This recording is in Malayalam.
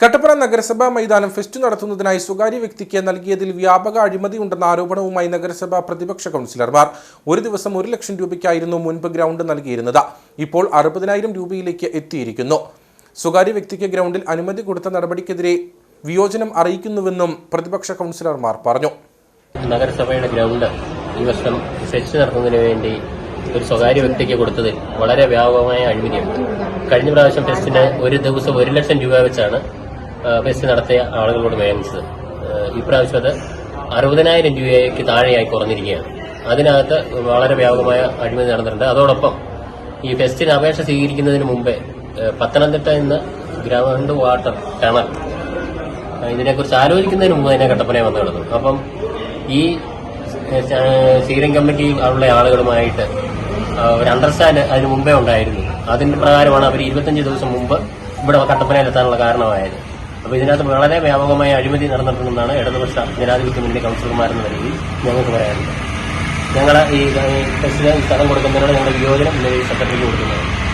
കട്ടപ്പന നഗരസഭാ മൈതാനം ഫെസ്റ്റ് നടത്തുന്നതിനായി സ്വകാര്യ വ്യക്തിക്ക് നൽകിയതിൽ വ്യാപക അഴിമതിയുണ്ടെന്ന ആരോപണവുമായി നഗരസഭാ പ്രതിപക്ഷ കൗൺസിലർമാർ ഒരു ദിവസം ഒരു ലക്ഷം രൂപയ്ക്കായിരുന്നു മുൻപ് ഗ്രൗണ്ട് നൽകിയിരുന്നത്. ഇപ്പോൾ അറുപതിനായിരം രൂപയിലേക്ക് എത്തിയിരിക്കുന്നു. സ്വകാര്യ വ്യക്തിക്ക് ഗ്രൗണ്ടിൽ അനുമതി കൊടുത്ത നടപടിക്കെതിരെ വിയോജനം അറിയിക്കുന്നുവെന്നും പ്രതിപക്ഷ കൗൺസിലർമാർ പറഞ്ഞു. നഗരസഭയുടെ ഗ്രൗണ്ട് ഈ വർഷം ഫെസ്റ്റ് നടത്തുന്നതിന് വേണ്ടി ഒരു സ്വകാര്യ വ്യക്തിക്ക് കൊടുത്തതിൽ വളരെ വ്യാപകമായ അഴിമതിയുണ്ട് കഴിഞ്ഞ പ്രാവശ്യം ഫെസ്റ്റിന് ഒരു ദിവസം ഒരു ലക്ഷം രൂപ വെച്ചാണ് ഫെസ്റ്റ് നടത്തിയ ആളുകളോട് വേദനിച്ചത് ഇപ്രാവശ്യം അത് അറുപതിനായിരം രൂപയ്ക്ക് താഴെയായി കുറഞ്ഞിരിക്കുകയാണ്. അതിനകത്ത് വളരെ വ്യാപകമായ അഴിമതി നടന്നിട്ടുണ്ട്. അതോടൊപ്പം ഈ ഫെസ്റ്റിന് അപേക്ഷ സ്വീകരിക്കുന്നതിന് മുമ്പേ പത്തനംതിട്ട നിന്ന് ഗ്രൗണ്ട് വാട്ടർ ടണൽ ഇതിനെക്കുറിച്ച് ആലോചിക്കുന്നതിന് മുമ്പ് തന്നെ കട്ടപ്പന വന്നു കിടന്നു. അപ്പം ഈ സ്റ്റീറിംഗ് കമ്മിറ്റി ഉള്ള ആളുകളുമായിട്ട് ഒരു അണ്ടർസ്റ്റാൻഡ് അതിന് മുമ്പേ ഉണ്ടായിരുന്നു. അതിന്റെ പ്രകാരമാണ് അവർ ഇരുപത്തഞ്ച് ദിവസം മുമ്പ് ഇവിടെ കട്ടപ്പനയിലെത്താനുള്ള കാരണമായത്. അപ്പോൾ ഇതിനകത്ത് വളരെ വ്യാപകമായ അഴിമതി നടന്നിട്ടുണ്ടെന്നാണ് ഇടതുപക്ഷ ജനാധിപത്യ മുന്നണി കൗൺസിലർമാരെന്ന നിലയിൽ ഞങ്ങൾക്ക് പറയാനുള്ളത്. ഞങ്ങൾ ഈ ടെസ്റ്റിന് സ്ഥലം കൊടുക്കുന്നതിനോട് ഞങ്ങളുടെ വിയോജനം സെക്രട്ടറിക്ക് കൊടുക്കുന്നതാണ്